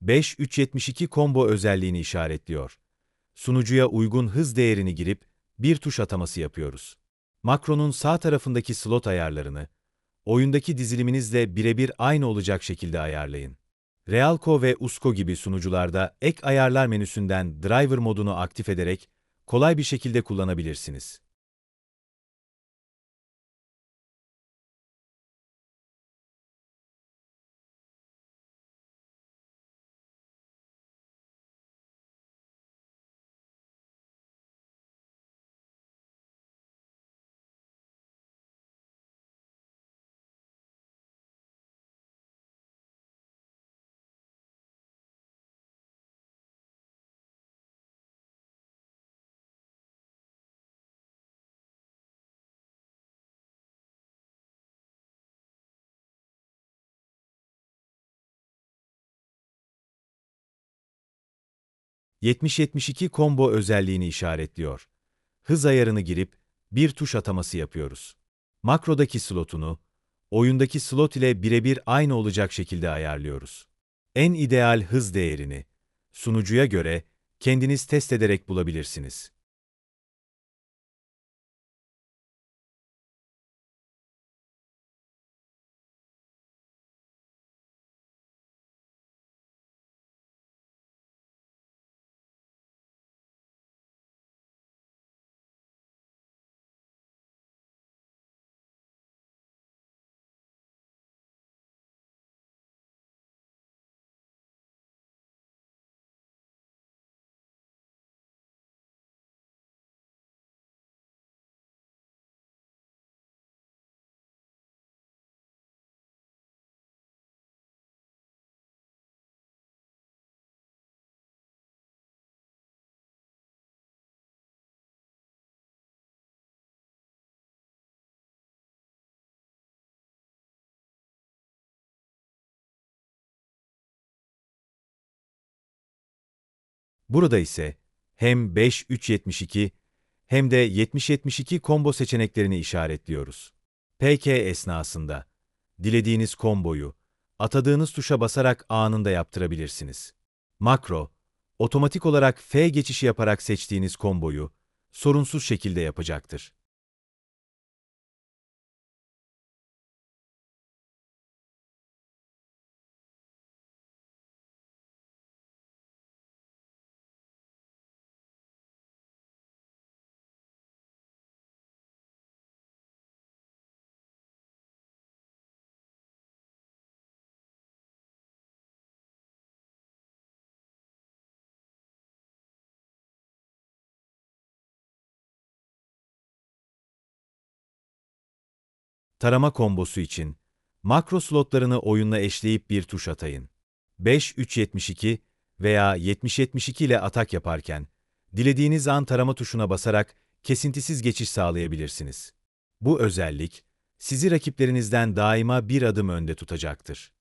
5372 combo özelliğini işaretliyor. Sunucuya uygun hız değerini girip bir tuş ataması yapıyoruz. Makronun sağ tarafındaki slot ayarlarını, oyundaki diziliminizle birebir aynı olacak şekilde ayarlayın. Realco ve Usco gibi sunucularda ek ayarlar menüsünden driver modunu aktif ederek kolay bir şekilde kullanabilirsiniz. ...7072 combo özelliğini işaretliyor. Hız ayarını girip bir tuş ataması yapıyoruz. Makrodaki slotunu, oyundaki slot ile birebir aynı olacak şekilde ayarlıyoruz. En ideal hız değerini, sunucuya göre kendiniz test ederek bulabilirsiniz. Burada ise hem 5372 hem de 7072 combo seçeneklerini işaretliyoruz. PK esnasında dilediğiniz komboyu atadığınız tuşa basarak anında yaptırabilirsiniz. Makro, otomatik olarak F geçişi yaparak seçtiğiniz komboyu sorunsuz şekilde yapacaktır. Tarama kombosu için makro slotlarını oyunla eşleyip bir tuş atayın. 5-3-72 veya 70-72 ile atak yaparken, dilediğiniz an tarama tuşuna basarak kesintisiz geçiş sağlayabilirsiniz. Bu özellik, sizi rakiplerinizden daima bir adım önde tutacaktır.